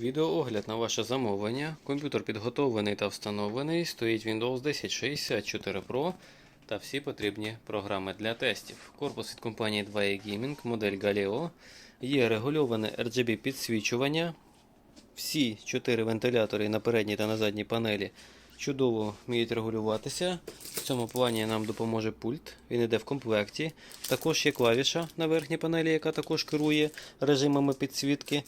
Відеоогляд на ваше замовлення. Комп'ютер підготовлений та встановлений. Стоїть Windows 10 64 Pro та всі потрібні програми для тестів. Корпус від компанії 2E Gaming, модель Galileo. Є регульоване RGB підсвічування. Всі чотири вентилятори на передній та на задній панелі чудово вміють регулюватися. В цьому плані нам допоможе пульт. Він йде в комплекті. Також є клавіша на верхній панелі, яка також керує режимами підсвітки.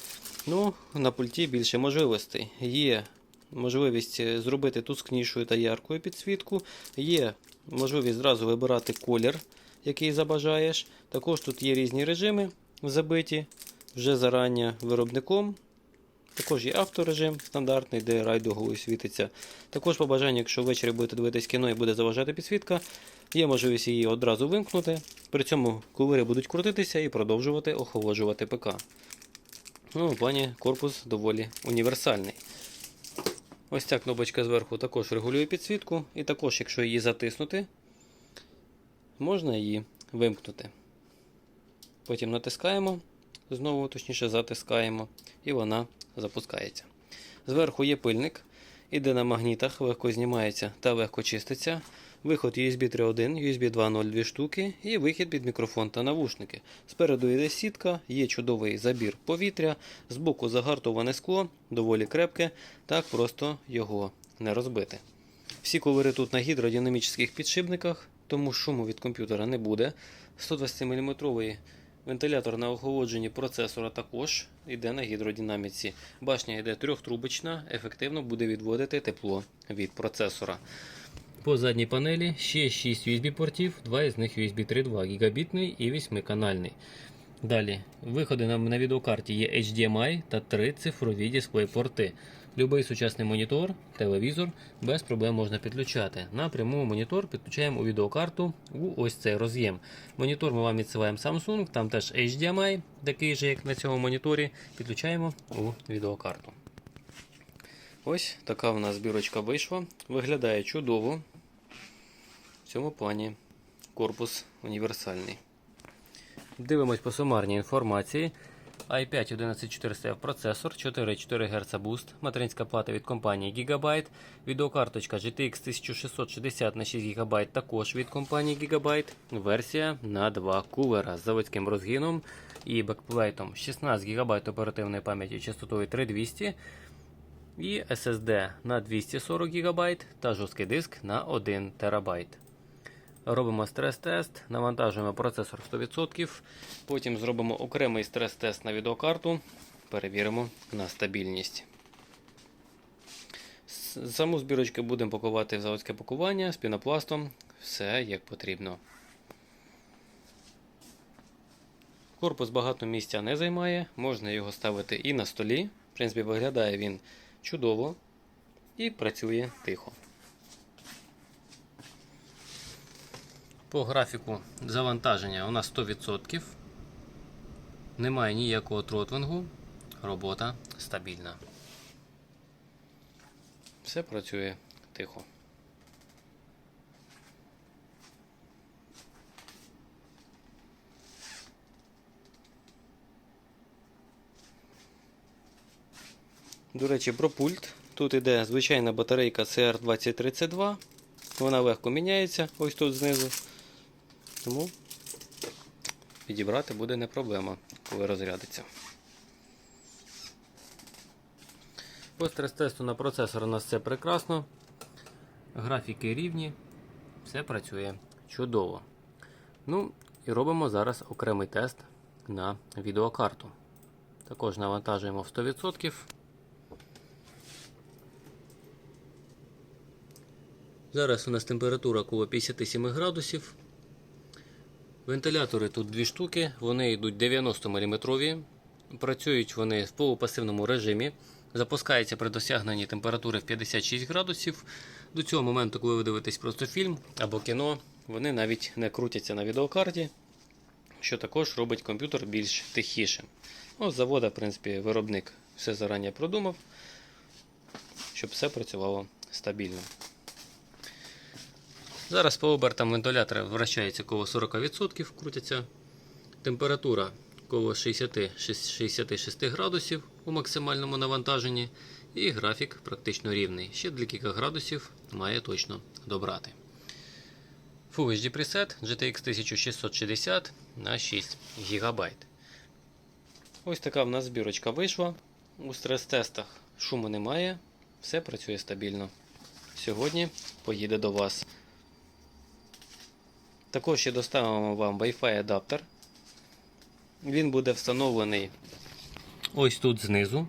Ну, на пульті більше можливостей. Є можливість е, зробити тускнішою та яркою підсвітку. Є можливість зразу вибирати колір, який забажаєш. Також тут є різні режими забиті вже зарані виробником. Також є авторежим стандартний, де райдуговий світиться. Також по бажанню, якщо ввечері будете дивитись кіно і буде заважати підсвітка, є можливість її одразу вимкнути. При цьому кулери будуть крутитися і продовжувати охолоджувати ПК. Ну, в плані корпус доволі універсальний. Ось ця кнопочка зверху також регулює підсвітку, і також, якщо її затиснути, можна її вимкнути. Потім натискаємо, знову точніше затискаємо, і вона запускається. Зверху є пильник, іде на магнітах, легко знімається та легко чиститься. Виход USB 3.1, USB 2.0 дві штуки і вихід під мікрофон та навушники. Спереду йде сітка, є чудовий забір повітря, збоку загартоване скло, доволі крепке, так просто його не розбити. Всі ковери тут на гідродинамічних підшипниках, тому шуму від комп'ютера не буде. 120-мм вентилятор на охолодженні процесора також йде на гідродинаміці. Башня йде трьохтрубочна, ефективно буде відводити тепло від процесора. По задній панелі ще 6 USB-портів, два із них USB 3.2 гігабітний і 8-канальний. Далі, виходи на, відеокарті є HDMI та 3 цифрові дисплей-порти. Любий сучасний монітор, телевізор без проблем можна підключати. Напряму монітор підключаємо у відеокарту у ось цей роз'єм. Монітор ми вам відсилаємо Samsung, там теж HDMI, такий же, як на цьому моніторі, підключаємо у відеокарту. Ось така в нас збірочка вийшла. Виглядає чудово. В цьому плані корпус універсальний. Дивимось по сумарній інформації. I5 11400F процесор, 4,4 Гц буст, материнська плата від компанії Gigabyte, відеокарточка GTX 1660 на 6 ГБ також від компанії Gigabyte, версія на 2 кулера з заводським розгином і бекплейтом 16 ГБ оперативної пам'яті частотою 3200 і SSD на 240 ГБ та жорсткий диск на 1 ТБ. Робимо стрес-тест, навантажуємо процесор 100%, потім зробимо окремий стрес-тест на відеокарту, перевіримо на стабільність. Саму збірочку будемо пакувати в заводське пакування з пінопластом, все як потрібно. Корпус багато місця не займає, можна його ставити і на столі. В принципі, виглядає він чудово і працює тихо. По графіку завантаження у нас 100%. Немає ніякого тротлингу. Робота стабільна. Все працює тихо. До речі, про пульт. Тут іде звичайна батарейка CR2032. Вона легко міняється ось тут знизу. Тому підібрати буде не проблема, коли розрядиться. По стрес-тесту на процесор у нас все прекрасно. Графіки рівні, все працює чудово. Ну, і робимо зараз окремий тест на відеокарту. Також навантажуємо в 100%. Зараз у нас температура коло 57 градусів. Вентилятори тут дві штуки, вони йдуть 90 мм. Працюють вони в полупасивному режимі. Запускається при досягненні температури в 56 градусів. До цього моменту, коли ви дивитесь просто фільм або кіно, вони навіть не крутяться на відеокарті, що також робить комп'ютер більш тихішим. Ну, з завода, в принципі, виробник все зарані продумав, щоб все працювало стабільно. Зараз по обертам вентилятора вращається коло 40%, крутяться. Температура коло 60 66 градусів у максимальному навантаженні, і графік практично рівний. Ще декілька градусів має точно добрати. Full HD preset GTX 1660 на 6 ГБ. Ось така в нас збірочка вийшла. У стрес-тестах шуму немає, все працює стабільно. Сьогодні поїде до вас. Також ще доставимо вам Wi-Fi адаптер. Він буде встановлений ось тут знизу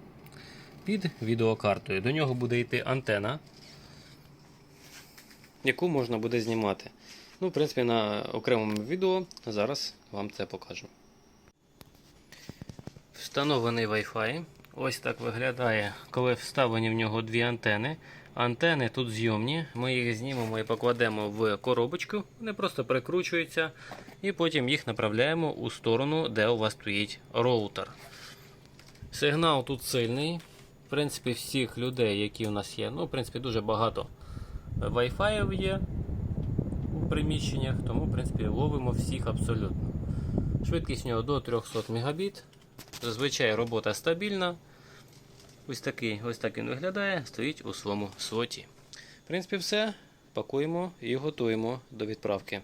під відеокартою. До нього буде йти антена, яку можна буде знімати. Ну, в принципі, на окремому відео зараз вам це покажу. Встановлений Wi-Fi. Ось так виглядає, коли вставлені в нього дві антени. Антени тут зйомні. Ми їх знімемо і покладемо в коробочку. Вони просто прикручуються. І потім їх направляємо у сторону, де у вас стоїть роутер. Сигнал тут сильний. В принципі, всіх людей, які у нас є, ну, в принципі, дуже багато Wi-Fi є у приміщеннях, тому, в принципі, ловимо всіх абсолютно. Швидкість в нього до 300 Мбіт. Зазвичай робота стабільна. Ось такий, ось так він виглядає, стоїть у своєму слоті. В принципі, все. Пакуємо і готуємо до відправки.